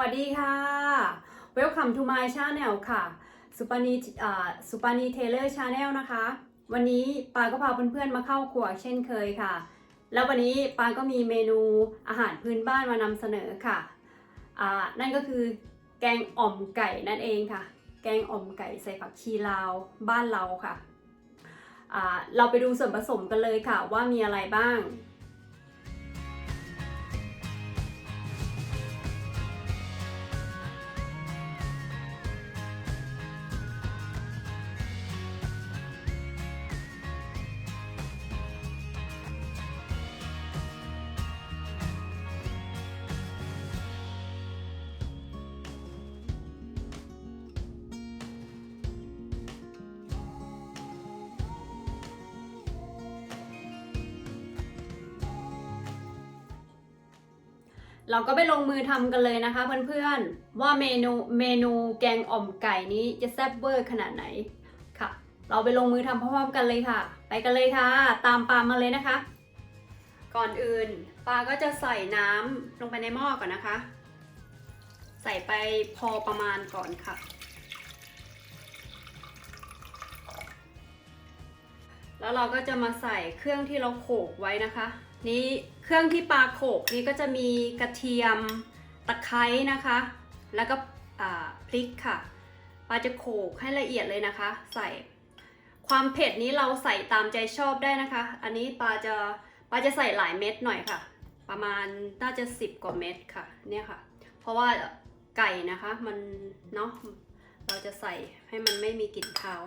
วัสดีค่ะ Welcome to my channel ค่ะสุปานีอ่าสุปานีเทเลอร์ชาแนลนะคะ วันนี้ปาก็พาเพื่อนๆมาเข้าครัวเช่นเคยค่ะ แล้ววันนี้ปาก็มีเมนูอาหารพื้นบ้านมานำเสนอค่ะอ่านั่นก็คือแกงอ่อมไก่นั่นเองค่ะ แกงอ่อมไก่ใส่ผักชีลาวบ้านเราค่ะ เราไปดูส่วนผสมกันเลยค่ะว่ามีอะไรบ้าง เราก็ไปลงมือทำกันเลยนะคะเพื่อนๆ ว่าเมนูเมนูแกงอ่อมไก่นี้จะแซ่บเวอร์ขนาดไหนค่ะ เราไปลงมือทำพร้อมๆกันเลยค่ะ ไปกันเลยค่ะ ตามปามาเลยนะคะ ก่อนอื่นปาก็จะใส่น้ำลงไปในหม้อก่อนนะคะ ใส่ไปพอประมาณก่อนค่ะ แล้วเราก็จะมาใส่เครื่องที่เราโขลกไว้นะคะ นี่เครื่องที่ปลาโขกนี่ก็จะมีกระเทียมตะไคร้นะคะ แล้วก็พริกค่ะปลาจะโขกให้ละเอียดเลยนะคะ ใส่ความเผ็ดนี้เราใส่ตามใจชอบได้นะคะ อันนี้ปลาจะปลาจะใส่หลายเม็ดหน่อยค่ะ ประมาณน่าจะ 10 กว่าเม็ดค่ะเนี่ยค่ะ เพราะว่าไก่นะคะมันเนาะเราจะใส่ให้มันไม่มีกลิ่นคาว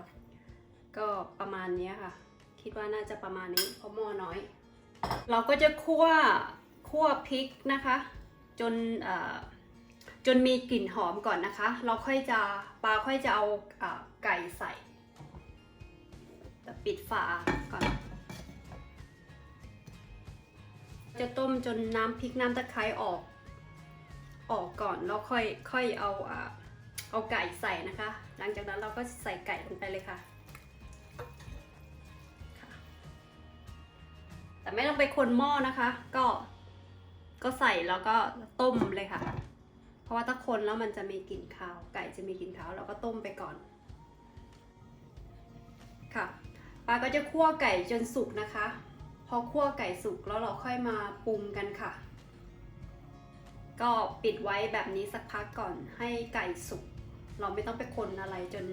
ก็ประมาณนี้ค่ะ คิดว่าน่าจะประมาณนี้เพราะหม้อน้อย เราก็จะคั่วคั่วพริกนะคะ จนจนมีกลิ่นหอมก่อนนะคะ เราค่อยจะปลาค่อยจะเอาอไก่ใส่ปิดฝาก่อน จะต้มจนน้ำพริกน้ำตะไคร้ออกออกก่อนแล้วค่อยค่อยเอาอ่าเอาไก่ใส่นะคะ หลังจากนั้นเราก็ใส่ไก่ลงไปเลยค่ะ ไม่ต้องไปคนหม้อนะคะ ก็ ก็ใส่แล้วก็ต้มเลยค่ะ เพราะว่าถ้าคนแล้วมันจะมีกลิ่นคาว ไก่จะมีกลิ่นคาวเราก็ต้มไปก่อน ค่ะปลาก็จะคั่วไก่จนสุกนะคะ พอคั่วไก่สุกแล้วเราค่อยมาปรุงกันค่ะ ก็ปิดไว้แบบนี้สักพักก่อนให้ไก่สุก เราไม่ต้องไปคนอะไรจน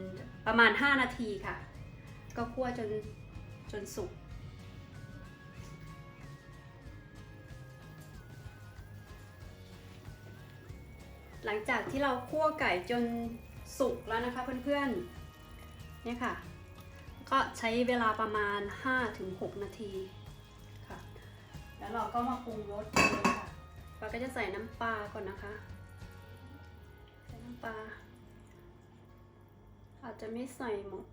ประมาณ 5 นาทีค่ะ ก็คั่วจนจนสุก หลังจากที่เราคั่วไก่จนสุกแล้วนะคะเพื่อนๆเนี่ยค่ะ ก็ใช้เวลาประมาณ 5-6 นาทีค่ะ แล้วเราก็มาปรุงรสกันเลยค่ะเราก็จะใส่น้ำปลาก่อนนะคะ ใส่น้ำปลาอาจจะไม่ใส่หมด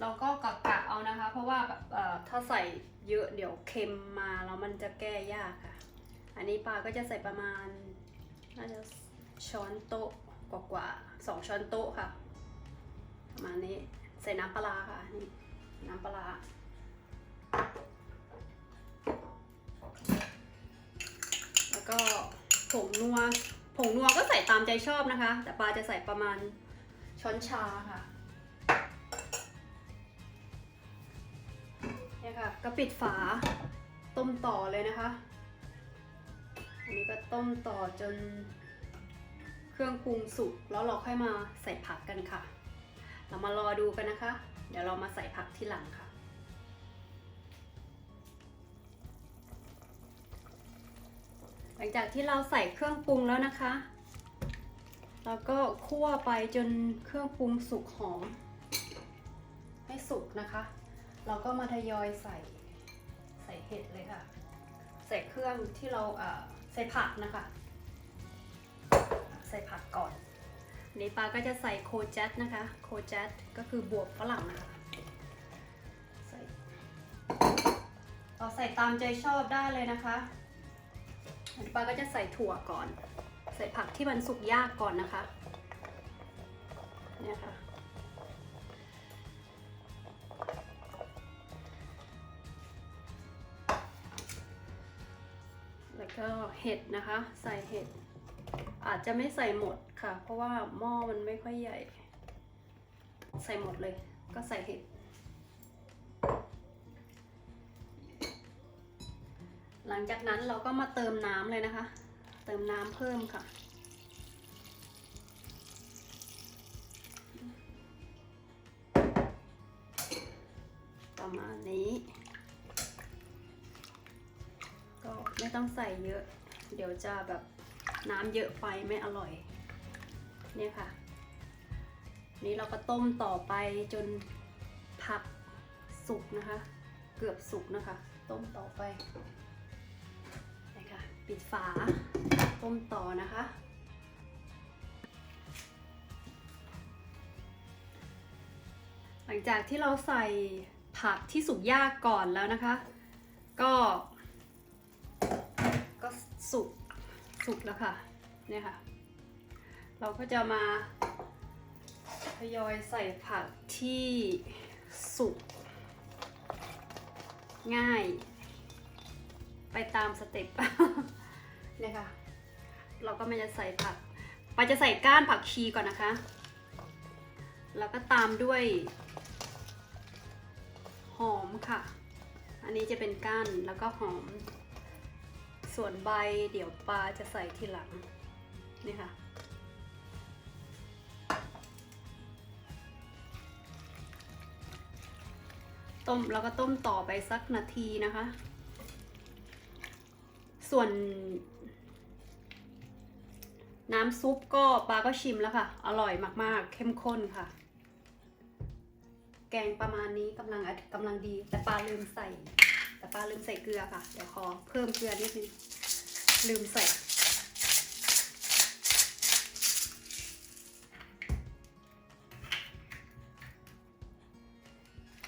เราก็กะกะเอานะคะ เพราะว่าแบบถ้าใส่เยอะเดี๋ยวเค็มมาแล้วมันจะแก้ยากค่ะ อันนี้ปลาก็จะใส่ประมาณ น่าจะช้อนโต๊ะกว่าๆสองช้อนโต๊ะค่ะ ประมาณนี้ใส่น้ำปลาค่ะนี่น้ำปลาร้าแล้วก็ผงนัวผงนัวก็ใส่ตามใจชอบนะคะ แต่ปลาจะใส่ประมาณช้อนชาค่ะเนี่ยค่ะก็ปิดฝาต้มต่อเลยนะคะ อันนี้ก็ต้มต่อจนเครื่องปรุงสุกแล้วเราค่อยมาใส่ผักกันค่ะ เรามารอดูกันนะคะ เดี๋ยวเรามาใส่ผักที่หลังค่ะ หลังจากที่เราใส่เครื่องปรุงแล้วนะคะเราก็คั่วไปจนเครื่องปรุงสุกหอม ให้สุกนะคะ เราก็มาทยอยใส่ใส่เห็ดเลยค่ะ ใส่เครื่องที่เราเอ่อ ใส่ผักนะคะ ใส่ผักก่อนอันปลาก็จะใส่โคจัตนะคะ โคจัตก็คือบวบฝรั่งนะคะใส่เราใส่ตามใจชอบได้เลยนะคะอันปลาก็จะใส่ถั่วก่อน ใส่ผักที่มันสุกยากก่อนนะคะเนี่ยค่ะ ก็เห็ดนะคะ ใส่เห็ด อาจจะไม่ใส่หมดค่ะ เพราะว่าหม้อมันไม่ค่อยใหญ่ ใส่หมดเลย ก็ใส่เห็ด หลังจากนั้นเราก็มาเติมน้ำเลยนะคะ เติมน้ำเพิ่มค่ะประมาณนี้ ก็ไม่ต้องใส่เยอะ เดี๋ยวจะแบบน้ำเยอะไปไม่อร่อย เนี่ยค่ะ นี้เราก็ต้มต่อไปจนผักสุกนะคะ เกือบสุกนะคะ ต้มต่อไปนี่ค่ะปิดฝาต้มต่อนะคะ หลังจากที่เราใส่ผักที่สุกยากก่อนแล้วนะคะ ก็ก็ สุกสุกแล้วค่ะเนี่ยค่ะ เราก็จะมาทยอยใส่ผักที่สุกง่าย ไปตามสเต็ปเนี่ยค่ะ เราก็ไม่จะใส่ผักปาจะใส่ก้านผักชีก่อนนะคะ แล้วก็ตามด้วย หอมค่ะ อันนี้จะเป็นก้านแล้วก็หอม ส่วนใบเดี๋ยวปลาจะใส่ทีหลัง นี่ค่ะ ต้มแล้วก็ต้มต่อไปสักนาทีนะคะ ส่วนน้ำซุปก็ปลาก็ชิมแล้วค่ะ อร่อยมากๆ เข้มข้นค่ะ แกงประมาณนี้กำลังกำลังดี แต่ปลาลืมใส่ แต่ปลาลืมใส่เกลือค่ะ เดี๋ยวขอเพิ่มเกลือนิดนึงลืมใส่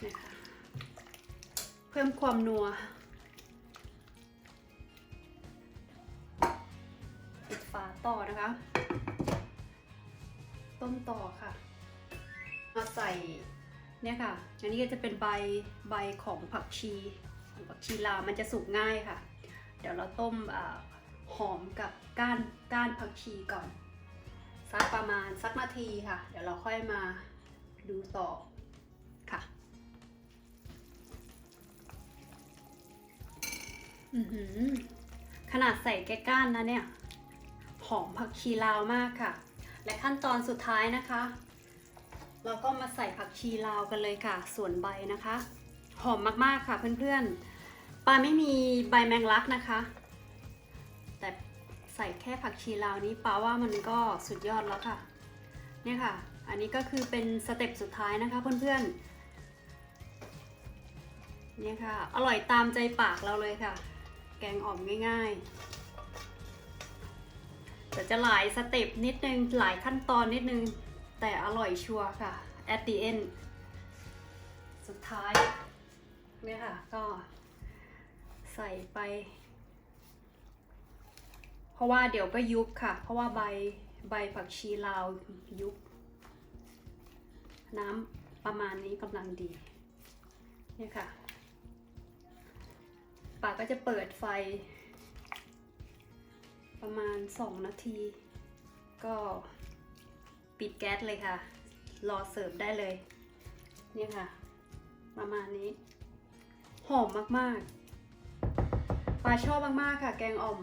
นะคะเพิ่มความนัวปิดฝาต่อนะคะ ต้มต่อค่ะ มาใส่เนี่ยค่ะ อันนี้ก็จะเป็นใบใบของผักชี ชีลามันจะสุกง่ายค่ะ เดี๋ยวเราต้มอหอมกับก้านก้านผักชีก่อนสักประมาณสักนาทีค่ะ เดี๋ยวเราค่อยมาดูต่อค่ะอือหือขนาดใส่แก้ก้านนะเนี่ยหอมผักชีลาวมากค่ะ และขั้นตอนสุดท้ายนะคะ เราก็มาใส่ผักชีลาวกันเลยค่ะ ส่วนใบนะคะ หอมมากๆค่ะเพื่อนๆ ปลาไม่มีใบแมงลักนะคะ แต่ใส่แค่ผักชีลาวนี้ปลาว่ามันก็สุดยอดแล้วค่ะ เนี่ยค่ะ อันนี้ก็คือเป็นสเต็ปสุดท้ายนะคะเพื่อนๆ เนี่ยค่ะ อร่อยตามใจปากเราเลยค่ะ แกงอ่อมง่ายๆ แต่จะหลายสเต็ปนิดนึง หลายขั้นตอนนิดนึง แต่อร่อยชัวร์ค่ะ at the end สุดท้าย เนี่ยค่ะ ก็ ใส่ไป เพราะว่าเดี๋ยวก็ยุบค่ะ เพราะว่าใบใบผักชีลาวยุบ น้ำประมาณนี้กำลังดีเนี่ยค่ะปากก็จะเปิดไฟ ประมาณ 2 นาที ก็ปิดแก๊สเลยค่ะ รอเสิร์ฟได้เลย เนี่ยค่ะ ประมาณนี้ หอมมาก ๆ ปลาชอบมากๆค่ะ แกงอ่อม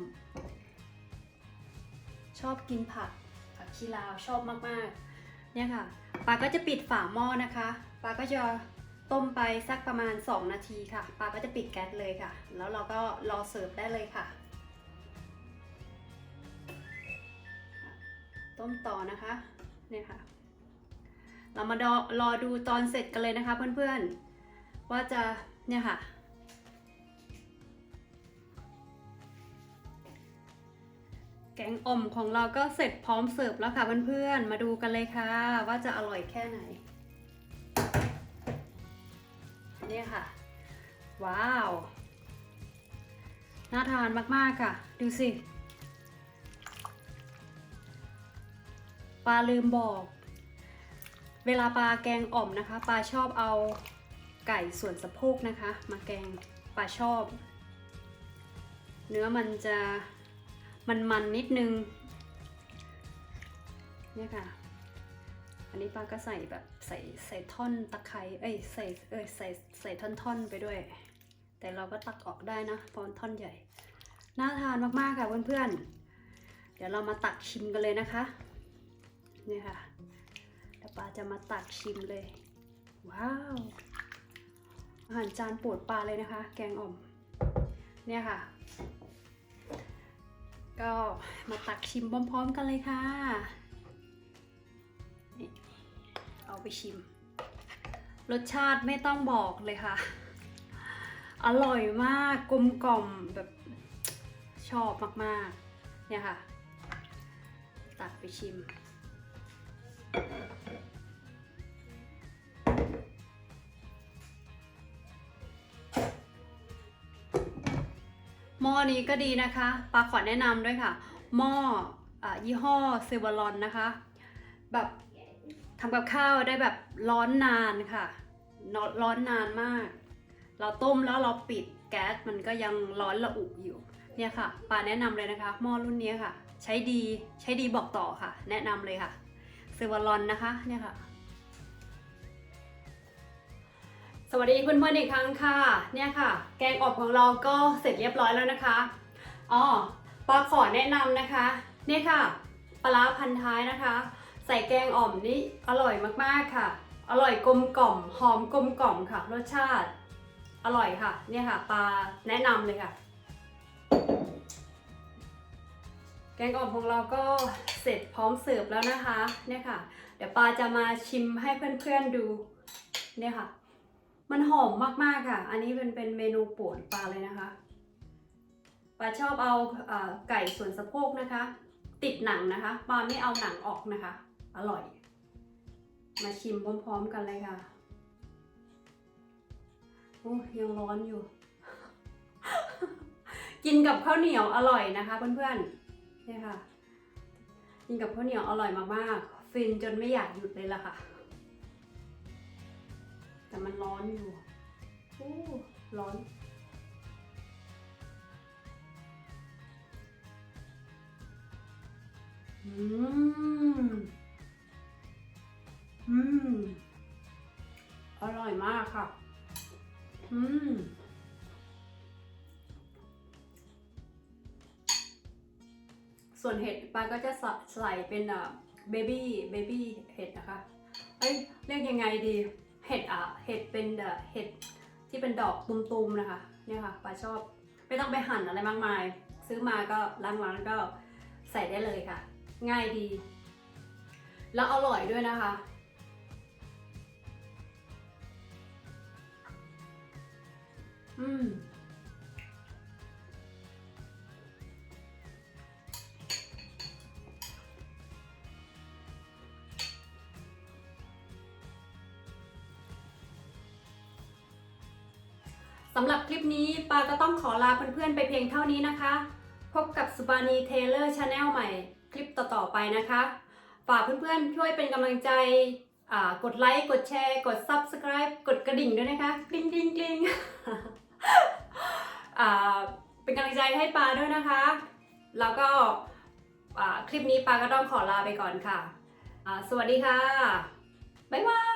ชอบกินผักผักชีลาวชอบมากๆ เนี่ยค่ะปลาก็จะปิดฝาหม้อนะคะปลาก็จะต้มไปสักประมาณ 2 นาทีค่ะ ปลาก็จะปิดแก๊สเลยค่ะ แล้วเราก็รอเสิร์ฟได้เลยค่ะ ต้มต่อนะคะ เนี่ยค่ะ เรามาดอรอดูตอนเสร็จกันเลยนะคะเพื่อนๆ ว่าจะเนี่ยค่ะ แกงอ่อมของเราก็เสร็จพร้อมเสิร์ฟแล้วค่ะเพื่อนๆ มาดูกันเลยค่ะ ว่าจะอร่อยแค่ไหนเนี่ยค่ะ ว้าว น่าทานมากๆค่ะ ดูสิปลาลืมบอก เวลาปลาแกงอ่อมนะคะปลาชอบเอาไก่ส่วนสะโพกนะคะ มาแกงปลาชอบ เนื้อมันจะ มันๆนนิดนึง เนี่ยค่ะ อันนี้ปลาก็ใส่แบบใส่ใส่ท่อนตะไคร้เอ้ยใส่เอ้ยใส่ใส่ท่อนๆไปด้วย แต่เราก็ตักออกได้นะพราะมันท่อนใหญ่ น่าทานมากๆค่ะเพื่อนๆ เดี๋ยวเรามาตักชิมกันเลยนะคะ เนี่ยค่ะเดี๋ยวปลาจะมาตักชิมเลย ว้าว อาหารจานโปรดปลาเลยนะคะ แกงอ่อม เนี่ยค่ะ ก็มาตักชิมพร้อมๆกันเลยค่ะ เอาไปชิม รสชาติไม่ต้องบอกเลยค่ะ อร่อยมากกลมกล่อมแบบชอบมากๆ เนี่ยค่ะ ตักไปชิม หม้อนี้ก็ดีนะคะปาขอแนะนำด้วยค่ะ หม้ออยี่ห้อเซเวลอนนะคะ แบบทำกับข้าวได้แบบร้อนนานค่ะ ร้อนนานมาก เราต้มแล้วเราปิดแก๊สมันก็ยังร้อนระอุอยู่ เนี่ยค่ะปาแนะนำเลยนะคะ หม้อรุ่นนี้ค่ะ ใช้ดีใช้ดีบอกต่อค่ะ แนะนำเลยค่ะเซเวลอนนะคะเนี่ยค่ะ สวัสดีเพื่อนๆอีกครั้งค่ะ เนี่ยค่ะ แกงอ่อมของเราก็เสร็จเรียบร้อยแล้วนะคะอ๋อปาขอแนะนำนะคะ เนี่ยค่ะปลาพันท้ายนะคะ ใส่แกงอ่อมนี่อร่อยมากๆค่ะ อร่อยกลมกล่อมหอมกลมกล่อมค่ะ รสชาติ อร่อยค่ะ เนี่ยค่ะปลาแนะนำเลยค่ะ แกงอ่อมของเราก็เสร็จพร้อมเสิร์ฟแล้วนะคะ เนี่ยค่ะ เดี๋ยวปลาจะมาชิมให้เพื่อนๆดู เนี่ยค่ะ มันหอมมากๆค่ะ อันนี้เป็นเป็นเมนูโปรดปลาเลยนะคะ ปลาชอบเอาอไก่ส่วนสะโพกนะคะ ติดหนังนะคะ ปลาไม่เอาหนังออกนะคะ อร่อย มาชิมพร้อมๆกันเลยค่ะโอ้ยังร้อนอยู่ กินกับข้าวเหนียวอร่อยนะคะเพื่อนๆเนี่ยค่ะ กินกับข้าวเหนียวอร่อยมากๆ ฟินจนไม่อยากหยุดเลยล่ะค่ะ แต่มันร้อนอยู่อู้ร้อนอืมอืมอร่อยมากค่ะ อืมส่วนเห็ดปลาก็จะใส่ใส่เป็นเบบี้เบบี้เห็ดนะคะ เอ้ยเรียกยังไงดี เห็ดอะเห็ดเป็นเอ่อเห็ดที่เป็นดอกตุมๆนะคะเนี่ยค่ะปลาชอบไม่ต้องไปหั่นอะไรมากมาย ซื้อมาก็ล้างๆแล้วก็ใส่ได้เลยค่ะ ง่ายดี แล้วอร่อยด้วยนะคะอืม สำหรับคลิปนี้ปาก็ต้องขอลาเพื่อนๆไปเพียงเท่านี้นะคะ พบกับสุบานีเทเลอร์ชาแนลใหม่คลิปต่อๆไปนะคะฝากเพื่อนๆช่วยเป็นกำลังใจกดไลค์ กดแชร์ กด Subscribe กดกระดิ่งด้วยนะคะ กริ๊งกริ๊งกริ๊งเป็นกำลังใจให้ปาด้วยนะคะ แล้วก็คลิปนี้ปาก็ต้องขอลาไปก่อนค่ะ สวัสดีค่ะ บ๊ายบาย